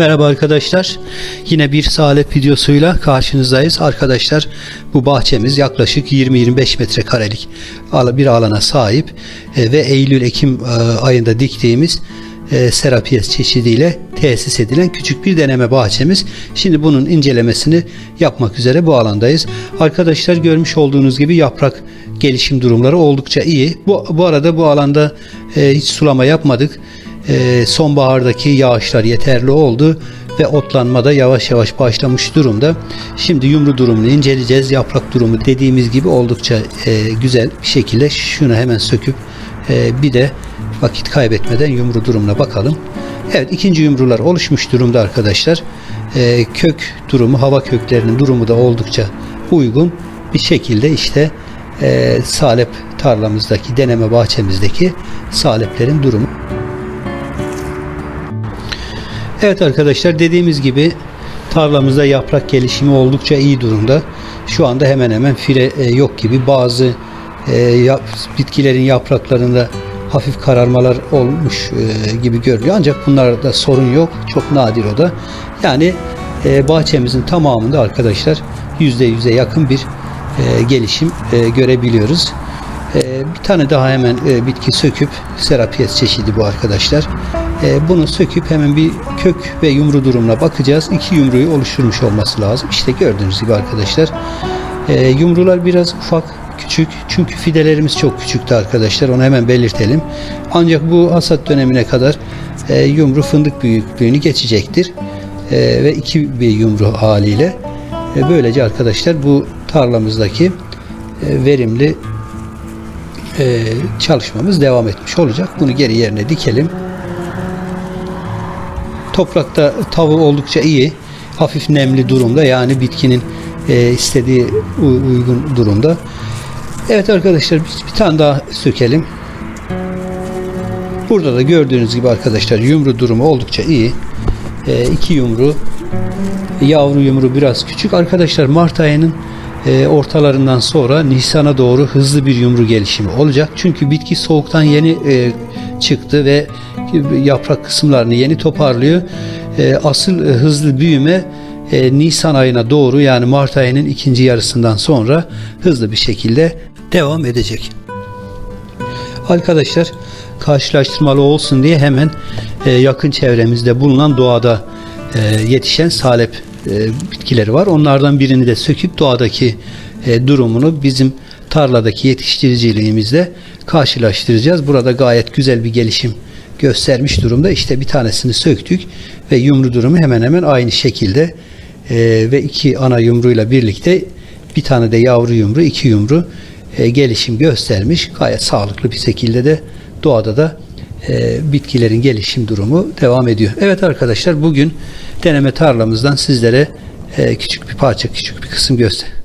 Merhaba arkadaşlar. Yine bir salep videosuyla karşınızdayız. Arkadaşlar bu bahçemiz yaklaşık 20-25 metrekarelik bir alana sahip e, ve Eylül-Ekim e, ayında diktiğimiz e, Serapiyes çeşidiyle tesis edilen küçük bir deneme bahçemiz. Şimdi bunun incelemesini yapmak üzere bu alandayız. Arkadaşlar görmüş olduğunuz gibi yaprak gelişim durumları oldukça iyi. Bu, bu arada bu alanda hiç sulama yapmadık. E, sonbahardaki yağışlar yeterli oldu ve otlanma da yavaş yavaş başlamış durumda. Şimdi yumru durumunu inceleyeceğiz. Yaprak durumu dediğimiz gibi oldukça e, güzel bir şekilde şunu hemen söküp e, bir de vakit kaybetmeden yumru durumuna bakalım. Evet ikinci yumrular oluşmuş durumda arkadaşlar. E, kök durumu, hava köklerinin durumu da oldukça uygun bir şekilde işte e, salep tarlamızdaki, deneme bahçemizdeki saleplerin durumu. Evet arkadaşlar dediğimiz gibi tarlamızda yaprak gelişimi oldukça iyi durumda. Şu anda hemen hemen fire e, yok gibi bazı e, bitkilerin yapraklarında hafif kararmalar olmuş e, gibi görünüyor. Ancak bunlarda sorun yok. Çok nadir o da. Yani bahçemizin tamamında arkadaşlar %100'e yakın bir gelişim görebiliyoruz. Bir tane daha hemen bitki söküp serapiyes çeşidi bu arkadaşlar. E, bunu söküp hemen bir kök ve yumru durumuna bakacağız. İki yumruyu oluşturmuş olması lazım. İşte gördüğünüz gibi arkadaşlar. E, yumrular biraz ufak, küçük. Çünkü fidelerimiz çok küçüktü arkadaşlar. Onu hemen belirtelim. Ancak bu hasat dönemine kadar e, yumru fındık büyüklüğünü geçecektir. E, ve iki bir yumru haliyle. E, böylece arkadaşlar bu tarlamızdaki e, verimli e, çalışmamız devam etmiş olacak. Bunu geri yerine dikelim. Toprakta tavu oldukça iyi. Hafif nemli durumda yani bitkinin e, istediği uygun durumda. Evet arkadaşlar biz bir tane daha sökelim. Burada da gördüğünüz gibi arkadaşlar yumru durumu oldukça iyi. E, iki yumru yavru yumru biraz küçük. Arkadaşlar Mart ayının e, ortalarından sonra Nisan'a doğru hızlı bir yumru gelişimi olacak. Çünkü bitki soğuktan yeni e, çıktı ve yaprak kısımlarını yeni toparlıyor. E, asıl e, hızlı büyüme e, Nisan ayına doğru yani Mart ayının ikinci yarısından sonra hızlı bir şekilde devam edecek. Arkadaşlar karşılaştırmalı olsun diye hemen yakın çevremizde bulunan doğada yetişen salep e, bitkileri var. Onlardan birini de söküp doğadaki e, durumunu bizim tarladaki yetiştiriciliğimizle karşılaştıracağız. Burada gayet güzel bir gelişim göstermiş durumda. İşte bir tanesini söktük ve yumru durumu hemen hemen aynı şekilde e, ve iki ana yumruyla birlikte bir tane de yavru yumru, iki yumru e, gelişim göstermiş. Gayet sağlıklı bir şekilde de doğada da bitkilerin gelişim durumu devam ediyor. Evet arkadaşlar bugün deneme tarlamızdan sizlere e, küçük bir parça, küçük bir kısım göster